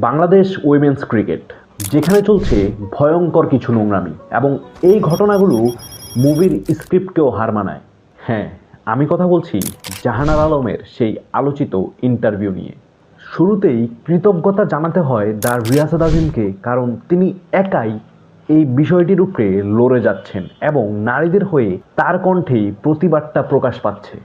Bangladesh women's cricket যেখানে চলছে ভয়ঙ্কর কিছু নোংরামি এবং এই ঘটনাগুলো মুভির স্ক্রিপ্টকেও হার মানায়। হ্যাঁ আমি কথা বলছি জাহানার আলমের সেই আলোচিত ইন্টারভিউ নিয়ে। শুরুতেই কৃতজ্ঞতা জানাতে হয় দ্য রিয়াসাদ আজিমকে, কারণ তিনি একাই এই বিষয়টির উপরে লড়ে যাচ্ছেন এবং নারীদের হয়ে তার কণ্ঠেই প্রতিবাদটা প্রকাশ পাচ্ছে।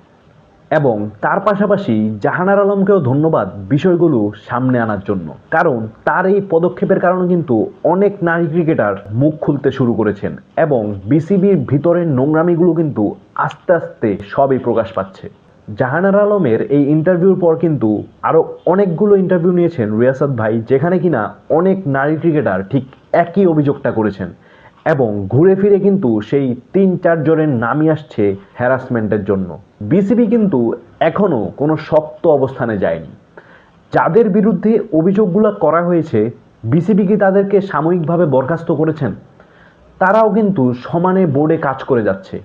এবং তার পাশাপাশি জাহানার আলমকেও ধন্যবাদ বিষয়গুলো সামনে আনার জন্য। কারণ তার এই পদক্ষেপের কারণে কিন্তু অনেক নারী ক্রিকেটার মুখ খুলতে শুরু করেছেন এবং বিসিবির ভিতরের নোংরামিগুলো কিন্তু আস্তে আস্তে সবই প্রকাশ পাচ্ছে। জাহানার আলমের এই ইন্টারভিউর পর কিন্তু আরও অনেকগুলো ইন্টারভিউ নিয়েছেন রিয়াসাদ ভাই, যেখানে কিনা অনেক নারী ক্রিকেটার ঠিক একই অভিযোগটা করেছেন। এবং ঘুরে ফিরে কিন্তু সেই তিন চারজনের নামই আসছে হ্যারাসমেন্টের জন্য। বিসিবি কিন্তু এখনও কোনো শক্ত অবস্থানে যায়নি। যাদের বিরুদ্ধে অভিযোগগুলো করা হয়েছে বিসিবি কি তাদেরকে সাময়িকভাবে বরখাস্ত করেছেন? তারাও কিন্তু সমানে বোর্ডে কাজ করে যাচ্ছে।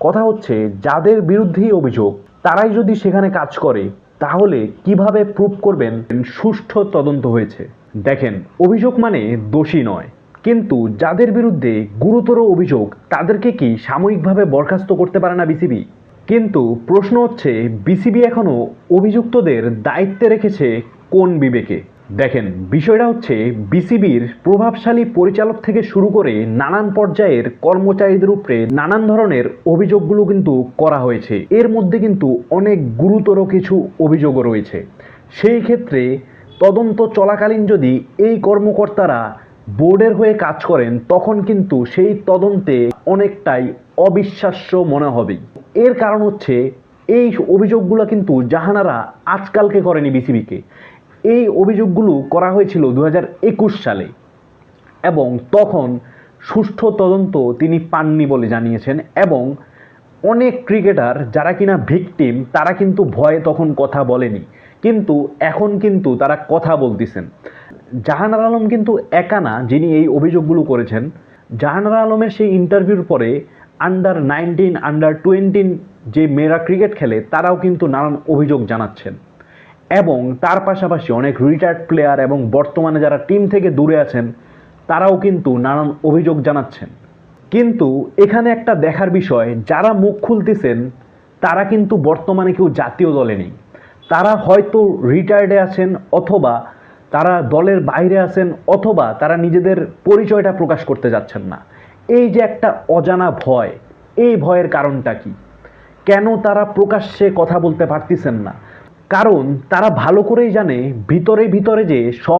কথা হচ্ছে, যাদের বিরুদ্ধেই অভিযোগ, তারাই যদি সেখানে কাজ করে, তাহলে কীভাবে প্রুভ করবেন? সুষ্ঠু তদন্ত হয়েছে। দেখেন, অভিযোগ মানে দোষী নয়। কিন্তু যাদের বিরুদ্ধে গুরুতর অভিযোগ, তাদেরকে কি সাময়িকভাবে বরখাস্ত করতে পারে না বিসিবি? কিন্তু প্রশ্ন হচ্ছে, বিসিবি এখনও অভিযুক্তদের দায়িত্বে রেখেছে কোন বিবেকে? দেখেন, বিষয়টা হচ্ছে, বিসিবির প্রভাবশালী পরিচালক থেকে শুরু করে নানান পর্যায়ের কর্মচারীদের উপরে নানান ধরনের অভিযোগগুলো কিন্তু করা হয়েছে। এর মধ্যে কিন্তু অনেক গুরুতর কিছু অভিযোগও রয়েছে। সেই ক্ষেত্রে তদন্ত চলাকালীন যদি এই কর্মকর্তারা বোর্ডের হয়ে কাজ করেন, তখন কিন্তু সেই তদন্তে অনেকটাই অবিশ্বাস্য মনে হবে। এর কারণ হচ্ছে, এই অভিযোগগুলো কিন্তু জাহানারা আজকালকে করেনি বিসিবিকে। এই অভিযোগগুলো করা হয়েছিল দু হাজার একুশ সালে এবং তখন সুষ্ঠু তদন্ত তিনি পাননি বলে জানিয়েছেন এবং অনেক ক্রিকেটার যারা কিনা ভিকটিম, তারা কিন্তু ভয়ে তখন কথা বলেনি। কিন্তু এখন কিন্তু তারা কথা বলতেছেন। জাহানার আলম কিন্তু একা না, যিনি এই অভিযোগগুলো করেছেন। জাহানার আলমের সেই ইন্টারভিউর পরে আন্ডার নাইনটিন আন্ডার টোয়েন্টিন যে মেয়েরা ক্রিকেট খেলে, তারাও কিন্তু নানান অভিযোগ জানাচ্ছেন। এবং তার পাশাপাশি অনেক রিটায়ার্ড প্লেয়ার এবং বর্তমানে যারা টিম থেকে দূরে আছেন, তারাও কিন্তু নানান অভিযোগ জানাচ্ছেন। কিন্তু এখানে একটা দেখার বিষয়, যারা মুখ খুলতেছেন, তারা কিন্তু বর্তমানে কেউ জাতীয় দলে নেই। তারা হয়তো রিটায়ার্ডে আছেন অথবা তারা দলের বাইরে আছেন অথবা তারা নিজেদের পরিচয়টা প্রকাশ করতে যাচ্ছেন না। এই যে একটা অজানা ভয়, এই ভয়ের কারণটা কি? কেন তারা প্রকাশ্যে কথা বলতে পারতেছেন না? কারণ তারা ভালো করেই জানে ভিতরে ভিতরে যে সব